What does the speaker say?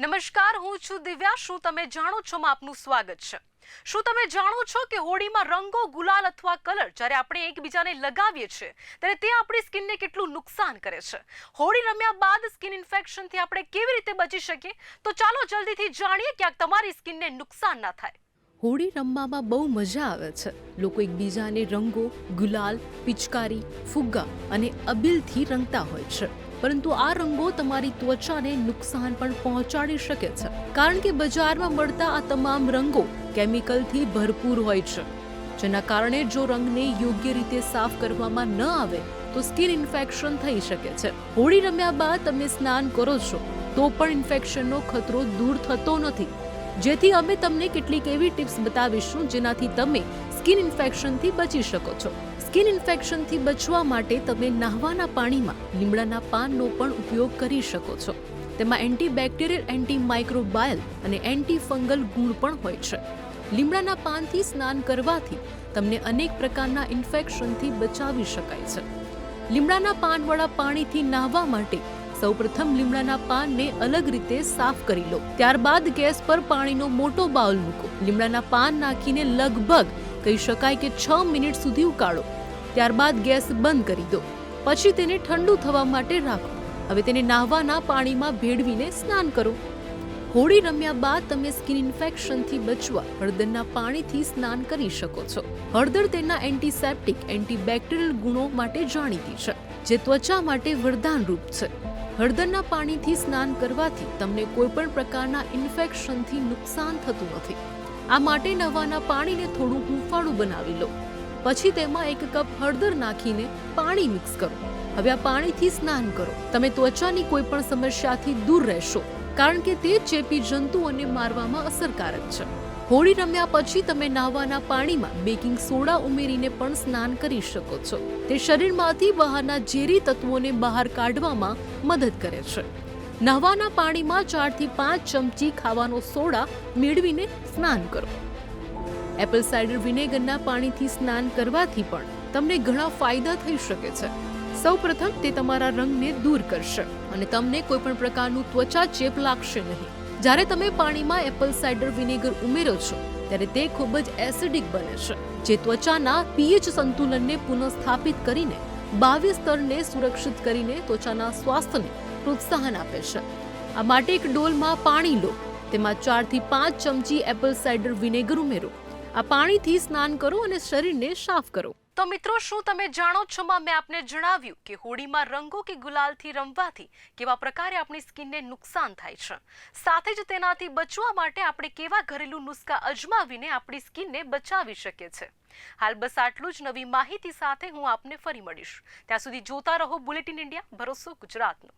નમસ્કાર, હું છું દિવ્યા. શું તમે જાણો છો માં આપનું સ્વાગત છે? શું તમે જાણો છો કે હોળીમાં રંગો ગુલાલ અથવા કલર જ્યારે આપણે એકબીજાને લગાવીએ છીએ, ત્યારે તે આપણી સ્કિનને કેટલું નુકસાન કરે છે? હોળી રમ્યા બાદ સ્કિન ઇન્ફેક્શનથી આપણે કેવી રીતે બચી શકીએ? તો ચાલો જલ્દીથી જાણીએ ક્યાંક તમારી સ્કિનને નુકસાન ના થાય. હોળી રમવામાં બહુ મજા આવે છે. લોકો એકબીજાને રંગો, ગુલાલ, પિચકારી, ફુગ્ગા અને અબીલથી રંગતા હોય છે. પરંતુ આ રંગો તમારી ત્વચાને નુકસાન પણ પહોંચાડી શકે છે. કારણ કે બજારમાં મળતા આ તમામ રંગો કેમિકલથી ભરપૂર હોય છે. જેના કારણે જો રંગને યોગ્ય રીતે સાફ કરવામાં ન આવે, તો સ્કિન ઇન્ફેક્શન થઈ શકે છે. હોળી રમ્યા બાદ તમે સ્નાન કરો છો, તો પણ ઇન્ફેક્શનનો ખતરો દૂર થતો નથી. જેથી અમે તમને કેટલીક એવી ટિપ્સ બતાવીશું જેનાથી તમે સ્કિન ઇન્ફેક્શનથી બચી શકો છો. સ્કિન ઇન્ફેક્શનથી બચવા માટે તમે નાહવાના પાણીમાં લીમડાના પાનનો પણ ઉપયોગ કરી શકો છો. તેમાં એન્ટીબેક્ટેરિયલ એન્ટી માઇક્રોબાયલ અને એન્ટી ફંગલ ગુણ પણ હોય છે. લીમડાના પાનથી સ્નાન કરવાથી તમને અનેક પ્રકારના ઇન્ફેક્શનથી બચાવી શકાય છે. લીમડાના પાનવાળા પાણીથી નાહવા માટે સૌપ્રથમ લીમડાના પાનને અલગ રીતે સાફ કરી લો. ત્યારબાદ ગેસ પર પાણીનો મોટો બાઉલ મૂકો. લીમડાના પાન નાખીને લગભગ કહી શકાય કે છ મિનિટ સુધી ઉકાળો. ત્યારબાદ ગેસ બંધ કરી દો. પછી તેને ઠંડુ થવા માટે રાખો. હવે તેને નાહવાના પાણીમાં ભેળવીને સ્નાન કરો. હોળી રમ્યા બાદ તમે સ્કિન ઇન્ફેક્શનથી બચવા હળદરના પાણીથી સ્નાન કરી શકો છો. હળદર તેના એન્ટીસેપ્ટિક, એન્ટીબેક્ટેરિયલ ગુણો માટે જાણીતી છે, જે ત્વચા માટે વરદાનરૂપ છે. હળદરના પાણીથી સ્નાન કરવાથી તમને કોઈ પણ પ્રકારના ઇન્ફેક્શનથી નુકસાન થતું નથી. આ માટે નવાના પાણીને થોડું હૂંફાળું બનાવી લો. પછી તેમાં એક કપ હળદર નાખીને પાણી મિક્સ કરો. હવે આ પાણીથી સ્નાન કરો. તમે ત્વચાની કોઈ પણ સમસ્યાથી દૂર રહેશો, કારણ કે તે ચેપી જંતુઓને મારવામાં અસરકારક છે. હોળી રમ્યા પછી તમે નાહવાના પાણીમાં બેકિંગ સોડા ઉમેરીને પણ સ્નાન કરી શકો છો. તે શરીરમાંથી બહારના ઝેરી તત્વોને બહાર કાઢવામાં મદદ કરે છે. નહાવાના પાણીમાં ચારથી પાંચ ચમચી ખાવાનો સોડા મેળવીને સ્નાન કરો. એપલ સાઇડર વિનેગરના પાણીથી સ્નાન કરવાથી પણ તમને ઘણા ફાયદા થઈ શકે છે. સૌપ્રથમ તે તમારા રંગને દૂર કરશે અને તમને કોઈ પણ પ્રકારનું ત્વચા ચેપ લાગશે નહીં. જ્યારે તમે પાણીમાં એપલ સાઇડર વિનેગર ઉમેરો છો, ત્યારે તે ખૂબ જ એસિડિક બને છે. જે ત્વચાના પીએચ સંતુલનને પુનઃસ્થાપિત કરીને બાવીસ સ્તરને સુરક્ષિત કરીને ત્વચાના સ્વાસ્થ્યને પ્રોત્સાહન આપે છે. આ માટે એક ડોલમાં પાણી લો, તેમાં ચારથી પાંચ ચમચી એપલ સાઇડર વિનેગર ઉમેરો. આ પાણીથી સ્નાન કરો અને શરીરને સાફ કરો. તો મિત્રો, શું તમે જાણો છો? માં મેં આપને જણાવ્યું કે હોળીમાં રંગો કે ગુલાલથી રમવાથી કેવા પ્રકારે આપણી સ્કિનને નુકસાન થાય છે. સાથે જ તેનાથી બચવા માટે આપણે કેવા ઘરેલું નુસ્ખા અજમાવીને આપણી સ્કિનને બચાવી શકીએ છે. હાલ બસ આટલું જ. નવી માહિતી સાથે હું આપને ફરી મળીશ. ત્યાં સુધી જોતા રહો બુલેટિન ઇન્ડિયા, ભરોસો ગુજરાતનો.